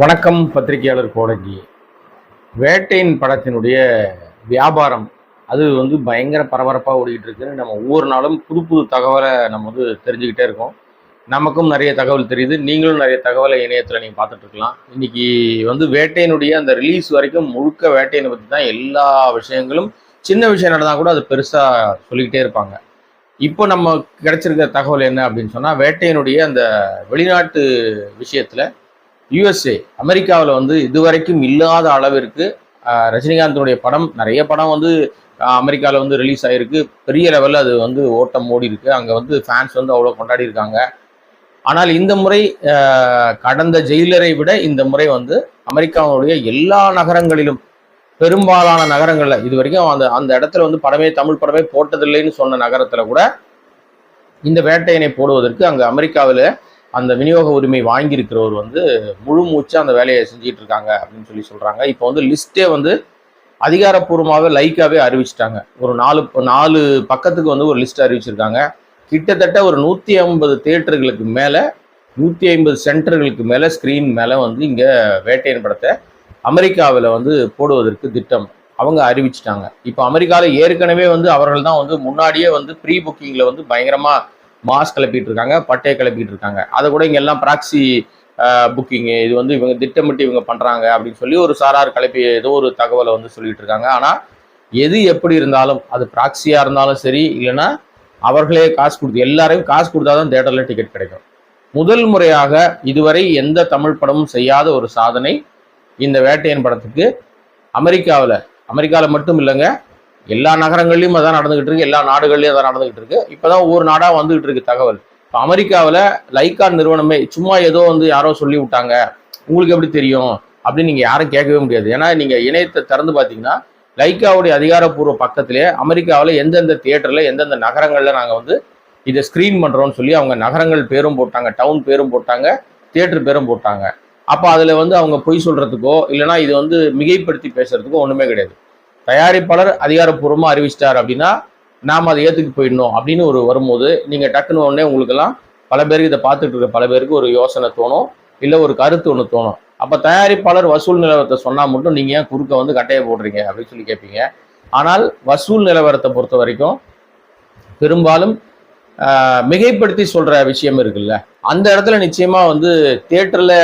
வணக்கம் பத்திரிகையாளர் கோடங்கி வேட்டையின் படத்தினுடைய வியாபாரம் அது வந்து பயங்கர பரபரப்பாக ஓடிக்கிட்டு இருக்குன்னு நம்ம ஒவ்வொரு நாளும் புது புது தகவலை நம்ம வந்து தெரிஞ்சுக்கிட்டே இருக்கோம். நமக்கும் நிறைய தகவல் தெரியுது. நீங்களும் நிறைய தகவலை இணையத்தில் நீங்கள் பார்த்துட்டு இருக்கலாம். இன்னைக்கு வந்து வேட்டையினுடைய அந்த ரிலீஸ் வரைக்கும் முழுக்க வேட்டையினை பற்றி தான் எல்லா விஷயங்களும் சின்ன விஷயம் நடந்தால் கூட அது பெருசாக சொல்லிக்கிட்டே இருப்பாங்க. இப்போ நம்ம கிடைச்சிருக்க தகவல் என்ன அப்படின்னு சொன்னால் வேட்டையினுடைய அந்த வெளிநாட்டு விஷயத்தில் யுஎஸ்ஏ அமெரிக்காவில் வந்து இதுவரைக்கும் இல்லாத அளவிற்கு ரஜினிகாந்தனுடைய படம் நிறைய படம் வந்து அமெரிக்காவில் வந்து ரிலீஸ் ஆகிருக்கு பெரிய லெவலில் அது வந்து ஓட்டம் ஓடி இருக்கு அங்கே வந்து ஃபேன்ஸ் வந்து அவ்வளோ கொண்டாடி இருக்காங்க. ஆனால் இந்த முறை கடந்த ஜெயிலரை விட இந்த முறை வந்து அமெரிக்காவுடைய எல்லா நகரங்களிலும் பெரும்பாலான நகரங்களில் இது வரைக்கும் அந்த அந்த இடத்துல வந்து படமே தமிழ் படமே போட்டதில்லைன்னு சொன்ன நகரத்தில் கூட இந்த வேட்டையினை போடுவதற்கு அங்கே அமெரிக்காவில் அந்த விநியோக உரிமை வாங்கியிருக்கிறவர் வந்து முழு மூச்சு அந்த வேலையை செஞ்சிட்டு இருக்காங்க அப்படின்னு சொல்லி சொல்கிறாங்க இப்போ வந்து லிஸ்ட்டே வந்து அதிகாரப்பூர்வமாகவே லைக்காகவே அறிவிச்சிட்டாங்க. ஒரு நாலு நாலு பக்கத்துக்கு வந்து ஒரு லிஸ்ட் அறிவிச்சிருக்காங்க. கிட்டத்தட்ட ஒரு நூற்றி ஐம்பது தேட்டர்களுக்கு மேலே நூற்றி ஐம்பது சென்டர்களுக்கு மேலே ஸ்க்ரீன் மேலே வந்து இங்கே வேட்டையன் படத்தை அமெரிக்காவில் வந்து போடுவதற்கு திட்டம் அவங்க அறிவிச்சிட்டாங்க. இப்போ அமெரிக்காவில் ஏற்கனவே வந்து அவர்கள் தான் வந்து முன்னாடியே வந்து ப்ரீ புக்கிங்கில் வந்து பயங்கரமாக மாஸ் கிளப்பிட்டு இருக்காங்க பட்டையை கிளப்பிட்டு இருக்காங்க அதை கூட இங்கே எல்லாம் ப்ராக்சி புக்கிங்கு இது வந்து இவங்க திட்டமிட்டு இவங்க பண்ணுறாங்க அப்படின்னு சொல்லி ஒரு சாரார் கிளப்பி ஏதோ ஒரு தகவலை வந்து சொல்லிட்டு இருக்காங்க. ஆனால் எது எப்படி இருந்தாலும் அது ப்ராக்சியா இருந்தாலும் சரி இல்லைன்னா அவர்களே காசு கொடுத்து எல்லாரையும் காசு கொடுத்தா தான் தேட்டரில் டிக்கெட் கிடைக்கும். முதல் முறையாக இதுவரை எந்த தமிழ் படமும் செய்யாத ஒரு சாதனை இந்த வேட்டையன் படத்துக்கு அமெரிக்காவில். அமெரிக்காவில் மட்டும் இல்லைங்க எல்லா நகரங்கள்லையும் அதான் நடந்துகிட்டு இருக்கு. எல்லா நாடுகள்லையும் அதான் நடந்துகிட்டு இருக்கு. இப்போதான் ஒவ்வொரு நாடாக வந்துகிட்டு இருக்கு தகவல். இப்போ அமெரிக்காவில் லைக்கான் நிறுவனமே சும்மா ஏதோ வந்து யாரோ சொல்லி விட்டாங்க. உங்களுக்கு எப்படி தெரியும்? அப்படின்னு நீங்கள் யாரும் கேட்கவே முடியாது. ஏன்னா நீங்கள் இணையத்தை திறந்து பார்த்தீங்கன்னா லைக்காவுடைய அதிகாரப்பூர்வ பக்கத்திலே அமெரிக்காவில் எந்தெந்த தியேட்டரில் எந்தெந்த நகரங்களில் நாங்கள் வந்து இதை ஸ்க்ரீன் பண்ணுறோன்னு சொல்லி அவங்க நகரங்கள் பேரும் போட்டாங்க டவுன் பேரும் போட்டாங்க தியேட்டர் பேரும் போட்டாங்க. அப்போ அதில் வந்து அவங்க பொய் சொல்கிறதுக்கோ இல்லைன்னா இது வந்து மிகைப்படுத்தி பேசுகிறதுக்கோ ஒன்றுமே கிடையாது. தயாரிப்பாளர் அதிகாரப்பூர்வமாக அறிவிச்சிட்டார் அப்படின்னா நாம் அதை ஏற்றுக்கு போயிடணும் அப்படின்னு ஒரு வரும்போது நீங்கள் டக்குன்னு உடனே உங்களுக்கெல்லாம் பல பேருக்கு இதை பார்த்துட்டு இருக்க பல பேருக்கு ஒரு யோசனை தோணும் இல்லை ஒரு கருத்து ஒன்று தோணும். அப்போ தயாரிப்பாளர் வசூல் நிலவரத்தை சொன்னால் மட்டும் நீங்கள் ஏன் குறுக்க வந்து கட்டையை போடுறீங்க அப்படின்னு சொல்லி கேட்பீங்க ஆனால் வசூல் நிலவரத்தை பொறுத்த வரைக்கும் பெரும்பாலும் மிகைப்படுத்தி சொல்கிற விஷயம் இருக்குல்ல. அந்த இடத்துல நிச்சயமாக வந்து தேட்டரில்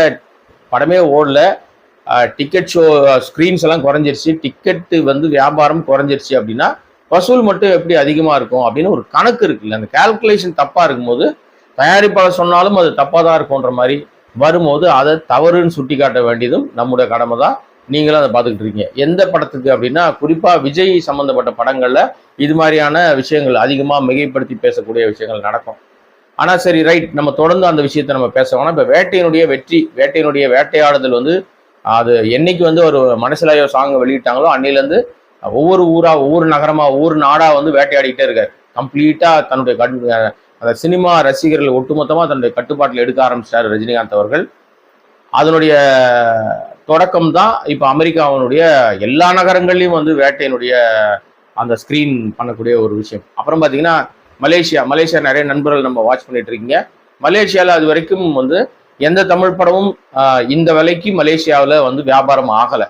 படமே ஓடல. டிக்கெட் ஷோ ஸ்க்ரீன்ஸ் எல்லாம் குறைஞ்சிருச்சு. டிக்கெட்டு வந்து வியாபாரம் குறைஞ்சிருச்சு அப்படின்னா வசூல் மட்டும் எப்படி அதிகமாக இருக்கும் அப்படின்னு ஒரு கணக்கு இருக்குல்ல. அந்த கால்குலேஷன் தப்பாக இருக்கும்போது தயாரிப்பாளர் சொன்னாலும் அது தப்பாக தான் இருக்கும்ன்ற மாதிரி வரும்போது அதை தவறுன்னு சுட்டி காட்ட வேண்டியதும் நம்முடைய கடமை தான். நீங்களும் அதை பார்த்துக்கிட்டு இருக்கீங்க. எந்த படத்துக்கு அப்படின்னா குறிப்பாக விஜய் சம்மந்தப்பட்ட படங்களில் இது மாதிரியான விஷயங்கள் அதிகமாக மிகைப்படுத்தி பேசக்கூடிய விஷயங்கள் நடக்கும். ஆனால் சரி ரைட் நம்ம தொடர்ந்து அந்த விஷயத்தை நம்ம பேச வேணாம். இப்போ வேட்டையினுடைய வெற்றி வேட்டையினுடைய வேட்டையாடுதல் வந்து அது என்னைக்கு வந்து ஒரு மனசிலாயோ சாங் வெளியிட்டாங்களோ அன்னையிலேருந்து ஒவ்வொரு ஊராக ஒவ்வொரு நகரமாக ஒவ்வொரு நாடாக வந்து வேட்டையாடிக்கிட்டே இருக்காரு. கம்ப்ளீட்டாக தன்னுடைய கண் அந்த சினிமா ரசிகர்கள் ஒட்டுமொத்தமாக தன்னுடைய கட்டுப்பாட்டில் எடுக்க ஆரம்பிச்சிட்டார் ரஜினிகாந்த் அவர்கள். அதனுடைய தொடக்கம் தான் இப்போ அமெரிக்காவினுடைய எல்லா நகரங்கள்லையும் வந்து வேட்டையினுடைய அந்த ஸ்க்ரீன் பண்ணக்கூடிய ஒரு விஷயம். அப்புறம் பார்த்தீங்கன்னா மலேசியா மலேசியா நிறைய நண்பர்கள் நம்ம வாட்ச் பண்ணிட்டு இருக்கீங்க. மலேசியாவில் அது வரைக்கும் வந்து எந்த தமிழ் படமும் இந்த விலைக்கு மலேசியாவில் வந்து வியாபாரம் ஆகலை.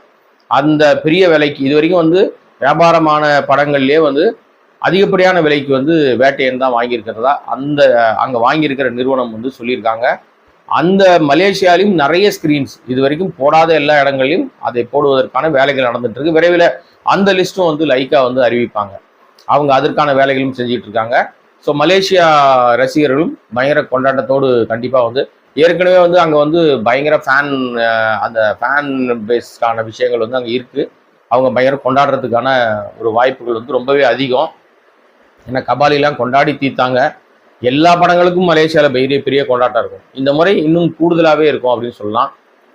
அந்த பெரிய விலைக்கு இது வரைக்கும் வந்து வியாபாரமான படங்கள்லேயே வந்து அதிகப்படியான விலைக்கு வந்து வேட்டையன் தான் வாங்கியிருக்கிறதா அந்த அங்கே வாங்கியிருக்கிற நிறுவனம் வந்து சொல்லியிருக்காங்க. அந்த மலேசியாலையும் நிறைய ஸ்க்ரீன்ஸ் இது வரைக்கும் போடாத எல்லா இடங்களையும் அதை போடுவதற்கான வேலைகள் நடந்துட்டு இருக்கு விரைவில் அந்த லிஸ்ட்டும் வந்து லைக்கா வந்து அறிவிப்பாங்க. அவங்க அதற்கான வேலைகளும் செஞ்சிட்டு இருக்காங்க ஸோ மலேசியா ரசிகர்களும் பயங்கர கொண்டாட்டத்தோடு கண்டிப்பாக வந்து ஏற்கனவே வந்து அங்கே வந்து பயங்கர ஃபேன் அந்த ஃபேன் பேஸ்க்கான விஷயங்கள் வந்து அங்கே இருக்குது அவங்க பயங்கர கொண்டாடுறதுக்கான ஒரு வாய்ப்புகள் வந்து ரொம்பவே அதிகம். ஏன்னா கபாலிலாம் கொண்டாடி தீர்த்தாங்க. எல்லா படங்களுக்கும் மலேசியாவில் பெரிய பெரிய கொண்டாட்டம் இருக்கும். இந்த முறை இன்னும் கூடுதலாகவே இருக்கும் அப்படின்னு சொல்லலாம்.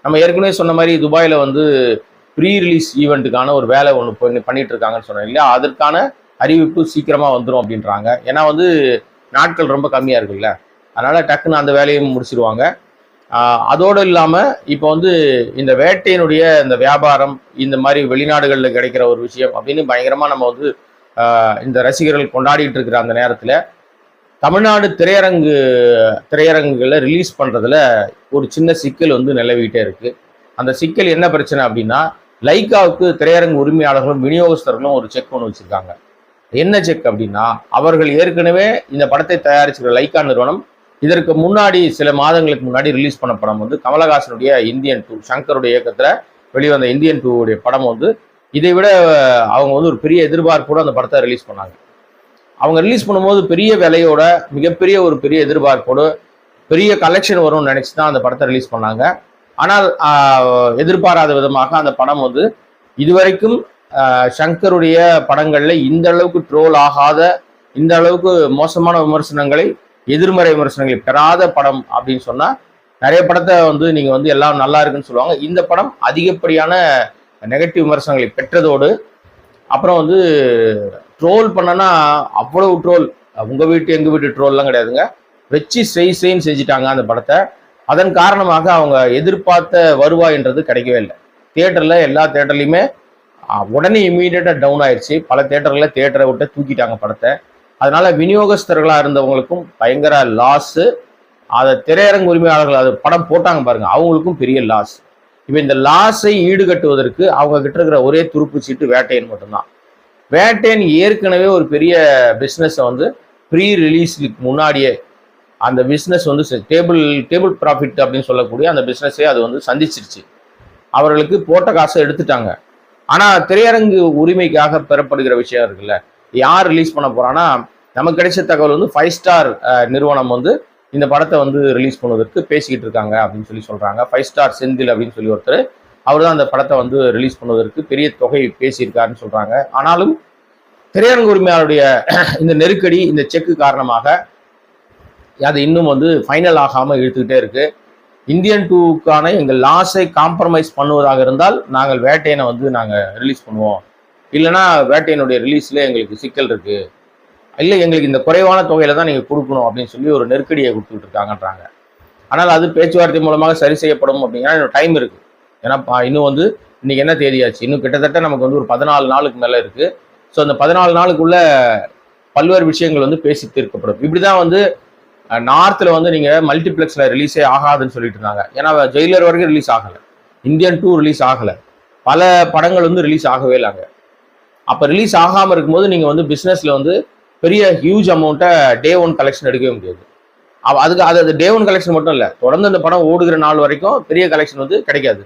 நம்ம ஏற்கனவே சொன்ன மாதிரி துபாயில் வந்து ப்ரீ ரிலீஸ் ஈவெண்ட்டுக்கான ஒரு வேலை ஒன்று பண்ணி பண்ணிட்டு இருக்காங்கன்னு சொன்னேன் இல்லையா? அதற்கான அறிவிப்பு சீக்கிரமாக வந்துடும் அப்படின்றாங்க. ஏன்னா வந்து நாட்கள் ரொம்ப கம்மியாக இருக்குல்ல? அதனால் டக்குன்னு அந்த வேலையும் முடிச்சிடுவாங்க அதோடு இல்லாமல் இப்போ வந்து இந்த வேட்டையினுடைய இந்த வியாபாரம் இந்த மாதிரி வெளிநாடுகளில் கிடைக்கிற ஒரு விஷயம் அப்படின்னு பயங்கரமாக நம்ம வந்து இந்த ரசிகர்கள் கொண்டாடிட்டு இருக்கிற அந்த நேரத்தில் தமிழ்நாடு திரையரங்கு திரையரங்குகளை ரிலீஸ் பண்ணுறதுல ஒரு சின்ன சிக்கல் வந்து நிலவிக்கிட்டே இருக்குது அந்த சிக்கல் என்ன பிரச்சனை அப்படின்னா லைக்காவுக்கு திரையரங்கு உரிமையாளர்களும் விநியோகஸ்தர்களும் ஒரு செக் ஒன்று வச்சிருக்காங்க. என்ன செக் அப்படின்னா அவர்கள் ஏற்கனவே இந்த படத்தை தயாரிச்சிருக்கிற லைக்கா நிறுவனம் இதற்கு முன்னாடி சில மாதங்களுக்கு முன்னாடி ரிலீஸ் பண்ண படம் வந்து கமலஹாசனுடைய இந்தியன் டூ சங்கருடைய இயக்கத்தில் வெளிவந்த இந்தியன் டூவுடைய படம் வந்து இதை விட அவங்க வந்து ஒரு பெரிய எதிர்பார்ப்போடு அந்த படத்தை ரிலீஸ் பண்ணாங்க. அவங்க ரிலீஸ் பண்ணும்போது பெரிய விலையோட மிகப்பெரிய ஒரு பெரிய எதிர்பார்ப்போடு பெரிய கலெக்ஷன் வரும்னு நினச்சி தான் அந்த படத்தை ரிலீஸ் பண்ணாங்க. ஆனால் எதிர்பாராத விதமாக அந்த படம் வந்து இதுவரைக்கும் சங்கருடைய படங்களில் இந்த அளவுக்கு ட்ரோல் ஆகாத இந்த அளவுக்கு மோசமான விமர்சனங்களை எதிர்மறை விமர்சனங்களை பெறாத படம் அப்படின்னு சொன்னால் நிறைய படத்தை வந்து நீங்கள் வந்து எல்லாம் நல்லா இருக்குன்னு சொல்லுவாங்க. இந்த படம் அதிகப்படியான நெகட்டிவ் விமர்சனங்களை பெற்றதோடு அப்புறம் வந்து ட்ரோல் பண்ணனா அவ்வளவு ட்ரோல் உங்கள் வீட்டு எங்கள் வீட்டு ட்ரோல்லாம் கிடையாதுங்க. வச்சு செய் செய்ன்னு செஞ்சுட்டாங்க அந்த படத்தை. அதன் காரணமாக அவங்க எதிர்பார்த்த வருவாய்ன்றது கிடைக்கவே இல்லை. தேட்டரில் எல்லா தேட்டர்லையுமே உடனே இமீடியட்டாக டவுன் ஆயிடுச்சு பல தேட்டரில் தேட்டரை விட்டு தூக்கிட்டாங்க படத்தை. அதனால விநியோகஸ்தர்களாக இருந்தவங்களுக்கும் பயங்கர லாஸு அதை திரையரங்கு உரிமையாளர்கள் அது படம் போட்டாங்க பாருங்க அவங்களுக்கும் பெரிய லாஸ் இப்போ இந்த லாஸை ஈடுகட்டுவதற்கு அவங்க கிட்ட இருக்கிற ஒரே துருப்பு சீட்டு வேட்டையன் மட்டும்தான். வேட்டையன் ஏற்கனவே ஒரு பெரிய பிஸ்னஸை வந்து ப்ரீ ரிலீஸ்க்கு முன்னாடியே அந்த பிஸ்னஸ் வந்து டேபிள் டேபிள் ப்ராஃபிட் அப்படின்னு சொல்லக்கூடிய அந்த பிஸ்னஸே அது வந்து சந்திச்சிருச்சு. அவர்களுக்கு போட்ட காசை எடுத்துட்டாங்க. ஆனால் திரையரங்கு உரிமைக்காக பெறப்படுகிற விஷயம் இருக்குல்ல யார் ரிலீஸ் பண்ண போறான்னா நமக்கு கிடைச்ச தகவல் வந்து ஃபைவ் ஸ்டார் நிறுவனம் வந்து இந்த படத்தை வந்து ரிலீஸ் பண்ணுவதற்கு பேசிக்கிட்டு இருக்காங்க அப்படின்னு சொல்லி சொல்றாங்க. ஃபைவ் ஸ்டார் செந்தில் அப்படின்னு சொல்லி ஒருத்தர் அவர் தான் அந்த படத்தை வந்து ரிலீஸ் பண்ணுவதற்கு பெரிய தொகை பேசியிருக்காருன்னு சொல்றாங்க. ஆனாலும் திரையரங்கு உரிமையாளருடைய இந்த நெருக்கடி இந்த செக்கு காரணமாக அது இன்னும் வந்து ஃபைனல் ஆகாமல் இழுத்துக்கிட்டே இருக்கு. இந்தியன் டூக்கான எங்கள் லாஸை காம்ப்ரமைஸ் பண்ணுவதாக இருந்தால் நாங்கள் வேட்டையனை வந்து நாங்கள் ரிலீஸ் பண்ணுவோம். இல்லைன்னா வேட்டையினுடைய ரிலீஸில் எங்களுக்கு சிக்கல் இருக்குது இல்லை எங்களுக்கு இந்த குறைவான தொகையில தான் நீங்கள் கொடுக்கணும் அப்படின்னு சொல்லி ஒரு நெருக்கடியை கொடுத்துட்டு இருக்காங்கன்றாங்க ஆனால் அது பேச்சுவார்த்தை மூலமாக சரி செய்யப்படும் அப்படின்னா இன்னும் டைம் இருக்குது ஏன்னா பா- இன்னும் வந்து இன்னைக்கு என்ன தேதியாச்சு? இன்னும் கிட்டத்தட்ட நமக்கு வந்து ஒரு பதினாலு நாளுக்கு மேலே இருக்குது ஸோ அந்த பதினாலு நாளுக்குள்ள பல்வேறு விஷயங்கள் வந்து பேசி தீர்க்கப்படும் இப்படி தான் வந்து நார்த்தில் வந்து நீங்கள் மல்டிப்ளெக்ஸில் ரிலீஸே ஆகாதுன்னு சொல்லிட்டு இருந்தாங்க. ஏன்னா ஜெயிலர் வரைக்கும் ரிலீஸ் ஆகலை. இந்தியன் டூ ரிலீஸ் ஆகலை. பல படங்கள் வந்து ரிலீஸ் ஆகவே இல்லைங்க. அப்போ ரிலீஸ் ஆகாமல் இருக்கும்போது நீங்கள் வந்து பிஸ்னஸில் வந்து பெரிய ஹியூஜ் அமௌண்ட்டை டே ஒன் கலெக்ஷன் எடுக்கவே முடியாது. அதுக்கு அது அது டே ஒன் கலெக்ஷன் மட்டும் இல்லை. தொடர்ந்து அந்த படம் ஓடுகிற நாள் வரைக்கும் பெரிய கலெக்ஷன் வந்து கிடைக்காது.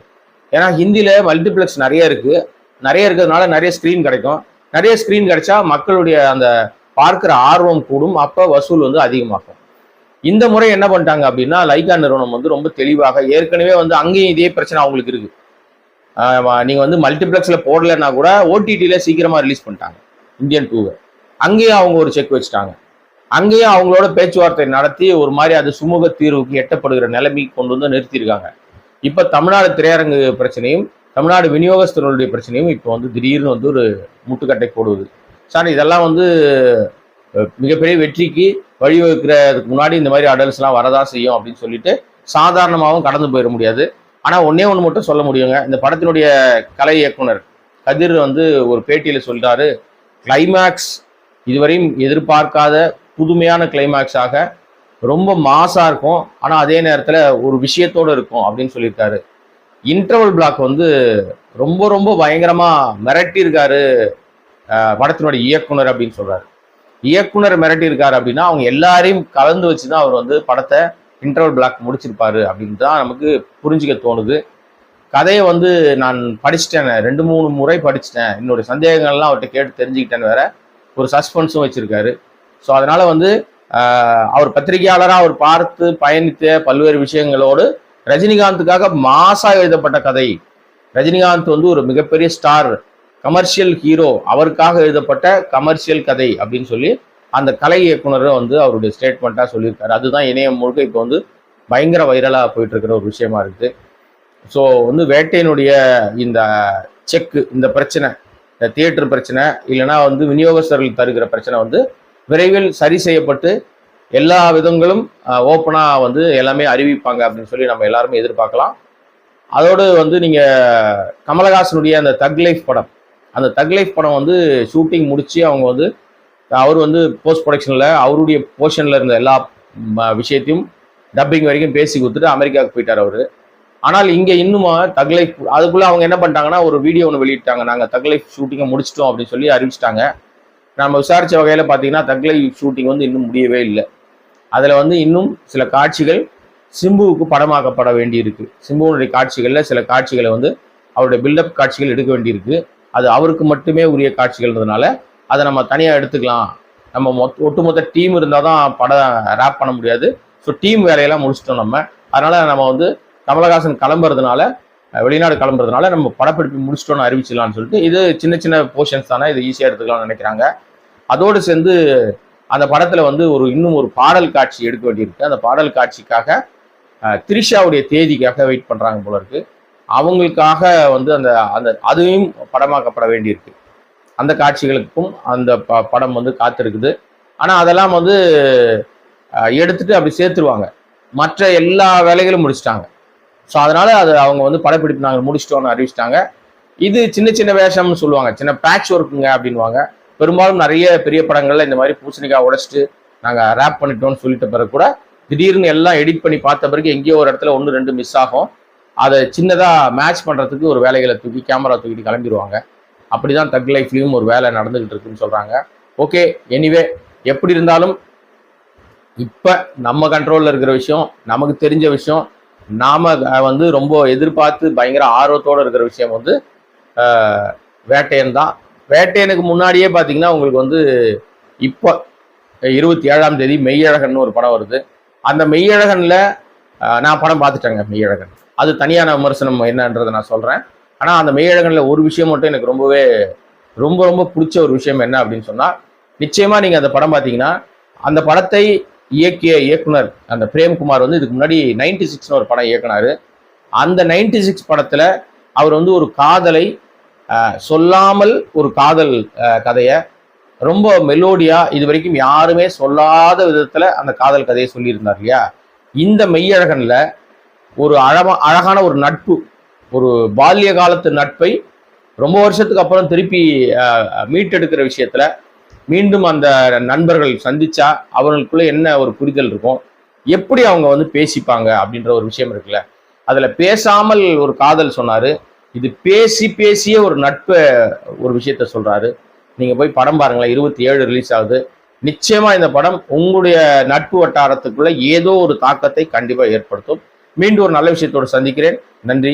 ஏன்னா ஹிந்தியில் மல்டிப்ளெக்ஸ் நிறைய இருக்கு. நிறைய இருக்கிறதுனால நிறைய ஸ்க்ரீன் கிடைக்கும். நிறைய ஸ்க்ரீன் கிடைச்சா மக்களுடைய அந்த பார்க்குற ஆர்வம் கூடும். அப்போ வசூல் வந்து அதிகமாகும். இந்த முறை என்ன பண்ணிட்டாங்க அப்படின்னா லைகா நிறுவனம் வந்து ரொம்ப தெளிவாக ஏற்கனவே வந்து அங்கேயும் இதே பிரச்சனை அவங்களுக்கு இருக்குது நீங்கள் வந்து மல்டிப்ளெக்ஸில் போடலைன்னா கூட ஓடிடியில சீக்கிரமாக ரிலீஸ் பண்ணிட்டாங்க. இந்தியன் டூவை அங்கேயும் அவங்க ஒரு செக் வச்சுட்டாங்க. அங்கேயும் அவங்களோட பேச்சுவார்த்தை நடத்தி ஒரு மாதிரி அது சுமூக தீர்வுக்கு எட்டப்படுகிற நிலைமைக்கு கொண்டு வந்து நிறுத்தியிருக்காங்க. இப்போ தமிழ்நாடு திரையரங்கு பிரச்சனையும் தமிழ்நாடு விநியோகஸ்தர்களுடைய பிரச்சனையும் இப்போ வந்து திடீர்னு வந்து ஒரு முட்டுக்கட்டை போடுவது. சார் இதெல்லாம் வந்து மிகப்பெரிய வெற்றிக்கு வழிவகுக்கிறதுக்கு முன்னாடி இந்த மாதிரி அடல்ஸ்லாம் வரதான் செய்யும் அப்படின்னு சொல்லிட்டு சாதாரணமாகவும் கடந்து போயிட முடியாது. ஆனால் ஒன்னே ஒன்று மட்டும் சொல்ல முடியுங்க. இந்த படத்தினுடைய கலை இயக்குனர் கதிர் வந்து ஒரு பேட்டியில் சொல்கிறாரு கிளைமேக்ஸ் இதுவரையும் எதிர்பார்க்காத புதுமையான கிளைமேக்ஸாக ரொம்ப மாசாக இருக்கும். ஆனால் அதே நேரத்தில் ஒரு விஷயத்தோட இருக்கும் அப்படின்னு சொல்லியிருக்காரு. இன்டர்வல் பிளாக் வந்து ரொம்ப ரொம்ப பயங்கரமாக மிரட்டியிருக்காரு படத்தினுடைய இயக்குனர் அப்படின்னு சொல்கிறார் இயக்குனர் மிரட்டியிருக்காரு அப்படின்னா அவங்க எல்லாரையும் கலந்து வச்சு தான் அவர் வந்து படத்தை இன்டர்வல் பிளாக் முடிச்சிருப்பாரு அப்படின்னு தான் நமக்கு புரிஞ்சுக்க தோணுது. கதையை வந்து நான் படிச்சிட்டேன். ரெண்டு மூணு முறை படிச்சிட்டேன். என்னுடைய சந்தேகங்கள்லாம் அவர்கிட்ட கேட்டு தெரிஞ்சுக்கிட்டேன்னு வேற ஒரு சஸ்பென்ஸும் வச்சுருக்காரு. ஸோ அதனால் வந்து அவர் பத்திரிகையாளராக அவர் பார்த்து பயணித்த பல்வேறு விஷயங்களோடு ரஜினிகாந்துக்காக மாசாக எழுதப்பட்ட கதை. ரஜினிகாந்த் வந்து ஒரு மிகப்பெரிய ஸ்டார் கமர்ஷியல் ஹீரோ அவருக்காக எழுதப்பட்ட கமர்ஷியல் கதை அப்படின்னு சொல்லி அந்த கலை இயக்குனர் வந்து அவருடைய ஸ்டேட்மெண்ட்டாக சொல்லியிருக்காரு. அதுதான் இணையம் முழுக்க இப்போ வந்து பயங்கர வைரலாக போயிட்டு இருக்கிற ஒரு விஷயமா இருக்குது ஸோ வந்து வேட்டையினுடைய இந்த செக்கு இந்த பிரச்சனை இந்த தியேட்டர் பிரச்சனை இல்லைன்னா வந்து விநியோகஸ்தர்கள் தருகிற பிரச்சனை வந்து விரைவில் சரி செய்யப்பட்டு எல்லா விதங்களும் ஓப்பனாக வந்து எல்லாமே அறிவிப்பாங்க அப்படின்னு சொல்லி நம்ம எல்லாருமே எதிர்பார்க்கலாம். அதோடு வந்து நீங்கள் கமலஹாசனுடைய அந்த தக் லைஃப் படம் அந்த தக் லைஃப் படம் வந்து ஷூட்டிங் முடித்து அவங்க வந்து அவர் வந்து போஸ்ட் ப்ரொடக்ஷனில் அவருடைய போர்ஷனில் இருந்த எல்லா விஷயத்தையும் டப்பிங் வரைக்கும் பேசி கொடுத்துட்டு அமெரிக்காவுக்கு போயிட்டார் அவர். ஆனால் இங்கே இன்னும் தக்லைஃப் அதுக்குள்ளே அவங்க என்ன பண்ணிட்டாங்கன்னா ஒரு வீடியோ ஒன்று வெளியிட்டாங்க. நாங்கள் தக்லைஃப் ஷூட்டிங்கை முடிச்சிட்டோம் அப்படின்னு சொல்லி அறிவிச்சிட்டாங்க. நம்ம விசாரித்த வகையில் பார்த்தீங்கன்னா தக்லைஃப் ஷூட்டிங் வந்து இன்னும் முடியவே இல்லை. அதில் வந்து இன்னும் சில காட்சிகள் சிம்புவுக்கு படமாக்கப்பட வேண்டியிருக்கு. சிம்புவனுடைய காட்சிகளில் சில காட்சிகளை வந்து அவருடைய பில்டப் காட்சிகள் எடுக்க வேண்டியிருக்கு. அது அவருக்கு மட்டுமே உரிய காட்சிகள்ன்றதுனால அதை நம்ம தனியாக எடுத்துக்கலாம். நம்ம மொத்த ஒட்டுமொத்த டீம் இருந்தால் தான் படம் ரேப் பண்ண முடியாது. ஸோ டீம் வேலையெல்லாம் முடிச்சிட்டோம் நம்ம. அதனால் நம்ம வந்து கமலஹாசன் கிளம்புறதுனால வெளிநாடு கிளம்புறதுனால நம்ம படப்பிடிப்பு முடிச்சிட்டோம்னு அறிவிச்சிடலாம்னு சொல்லிட்டு இது சின்ன சின்ன போர்ஷன்ஸ் தானே இது ஈஸியாக எடுத்துக்கலாம்னு நினைக்கிறாங்க. அதோடு சேர்ந்து அந்த படத்தில் வந்து ஒரு இன்னும் ஒரு பாடல் காட்சி எடுக்க வேண்டியிருக்கு. அந்த பாடல் காட்சிக்காக த்ரிஷாவுடைய தேதிக்காக வெயிட் பண்ணுறாங்க போல இருக்கு. அவங்களுக்காக வந்து அந்த அந்த அதுவும் படமாக்கப்பட வேண்டியிருக்கு. அந்த காட்சிகளுக்கும் அந்த ப படம் வந்து காத்திருக்குது. ஆனால் அதெல்லாம் வந்து எடுத்துட்டு அப்படி சேர்த்துருவாங்க. மற்ற எல்லா வேலைகளும் முடிச்சிட்டாங்க. ஸோ அதனால அது அவங்க வந்து படப்பிடிப்பு நாங்கள் முடிச்சிட்டோம்னு அறிவிச்சிட்டாங்க. இது சின்ன சின்ன வேஷம்னு சொல்லுவாங்க. சின்ன பேட்ச் ஒர்க்குங்க அப்படின்வாங்க பெரும்பாலும் நிறைய பெரிய படங்கள்ல இந்த மாதிரி பூசணிக்காய் உடைச்சிட்டு நாங்கள் ரேப் பண்ணிட்டோம்னு சொல்லிட்ட பிறகு கூட திடீர்னு எல்லாம் எடிட் பண்ணி பார்த்த பிறகு எங்கேயோ ஒரு இடத்துல ஒன்று ரெண்டு மிஸ் ஆகும். அதை சின்னதாக மேட்ச் பண்ணுறதுக்கு ஒரு வேலைகளை தூக்கி கேமரா தூக்கிட்டு கிளம்பிடுவாங்க. அப்படிதான் தக் லைஃப்லேயும் ஒரு வேலை நடந்துகிட்டு இருக்குன்னு சொல்கிறாங்க ஓகே எனிவே எப்படி இருந்தாலும் இப்போ நம்ம கண்ட்ரோலில் இருக்கிற விஷயம் நமக்கு தெரிஞ்ச விஷயம் நாம வந்து ரொம்ப எதிர்பார்த்து பயங்கர ஆர்வத்தோட இருக்கிற விஷயம் வந்து வேட்டையன் தான். வேட்டையனுக்கு முன்னாடியே பார்த்தீங்கன்னா உங்களுக்கு வந்து இப்போ இருபத்தி ஏழாம் தேதி மெய்யழகன் ஒரு படம் வருது. அந்த மெய்யழகன்ல நான் படம் பார்த்துட்டேங்க மெய்யழகன். அது தனியான விமர்சனம் என்னன்றதை நான் சொல்றேன். ஆனால் அந்த மெய்யழகனில் ஒரு விஷயம் மட்டும் எனக்கு ரொம்பவே ரொம்ப ரொம்ப பிடிச்ச ஒரு விஷயம் என்ன அப்படின்னு சொன்னால் நிச்சயமாக நீங்கள் அந்த படம் பார்த்தீங்கன்னா அந்த படத்தை இயக்கிய இயக்குனர் அந்த பிரேம்குமார் வந்து இதுக்கு முன்னாடி நைன்டி சிக்ஸ்னு ஒரு படம் இயக்குனாரு. அந்த நைன்டி சிக்ஸ் படத்தில் அவர் வந்து ஒரு காதலை சொல்லாமல் ஒரு காதல் கதையை ரொம்ப மெலோடியா இது வரைக்கும் யாருமே சொல்லாத விதத்துல அந்த காதல் கதையை சொல்லியிருந்தார் இல்லையா? இந்த மெய்யழகன்ல ஒரு அழகா அழகான ஒரு நட்பு ஒரு பால்ய காலத்து நட்பை ரொம்ப வருஷத்துக்கு அப்புறம் திருப்பி மீட்டெடுக்கிற விஷயத்துல மீண்டும் அந்த நண்பர்கள் சந்திச்சா அவர்களுக்குள்ள என்ன ஒரு புரிதல் இருக்கும்? எப்படி அவங்க வந்து பேசிப்பாங்க அப்படின்ற ஒரு விஷயம் இருக்குல்ல. அதுல பேசாமல் ஒரு காதல் சொன்னாரு. இது பேசி பேசிய ஒரு நட்பை ஒரு விஷயத்த சொல்றாரு. நீங்க போய் படம் பாருங்களேன் இருபத்தி ஏழு ரிலீஸ் ஆகுது. நிச்சயமா இந்த படம் உங்களுடைய நட்பு வட்டாரத்துக்குள்ள ஏதோ ஒரு தாக்கத்தை கண்டிப்பா ஏற்படுத்தும். மீண்டும் ஒரு நல்ல விஷயத்தோடு சந்திக்கிறேன். நன்றி.